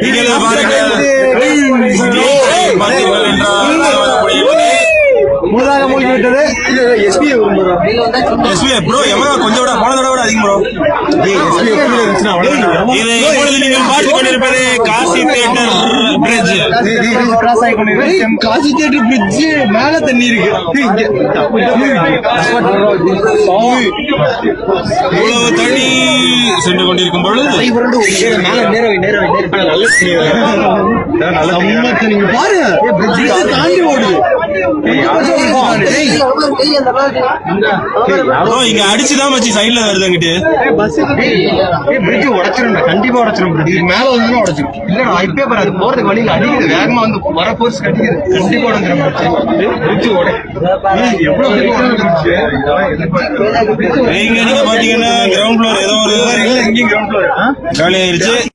இங்கே பாருங்கள் முழுதாக மூழ்கிவிட்டது எஸ்பி எஸ்பி ப்ரோ எவ்வளோ கொஞ்சம் விட போன தடவை விட அதிகம் ப்ரோ இதை இப்பொழுது நீங்கள் பார்த்துக் கொண்டிருப்பது காசி தேட்டர் பிரிட்ஜ் கிராஸ் ஆகி கொண்டிருக்கிறேன் காசி தேட்டர் பிரிட்ஜ் மேல தண்ணி இருக்கு இவ்வளவு தண்ணி சென்று கொண்டிருக்கும் பொழுது மேல நேரவை நேரவை நல்ல தண்ணி பாரு bridge தாண்டி ஓடுது. இங்க அடிச்சுதான் வச்சு சைடுல வருது அங்கிட்டு. பிரிட்ஜ் உடைச்சிரும் கண்டிப்பா உடைச்சிரும் இது மேல வந்து உடைச்சிரும். இல்லடா இப்பே பாரு அது போறதுக்கு வழியில அடிக்குது வேகமா வந்து வர போர்ஸ் கட்டிக்குது கண்டிப்பா உடைச்சிரும் பிரிட்ஜ் உடை. எவ்வளவு நீங்க பாத்தீங்கன்னா கிரவுண்ட் ஃப்ளோர் ஏதோ ஒரு எங்கேயும்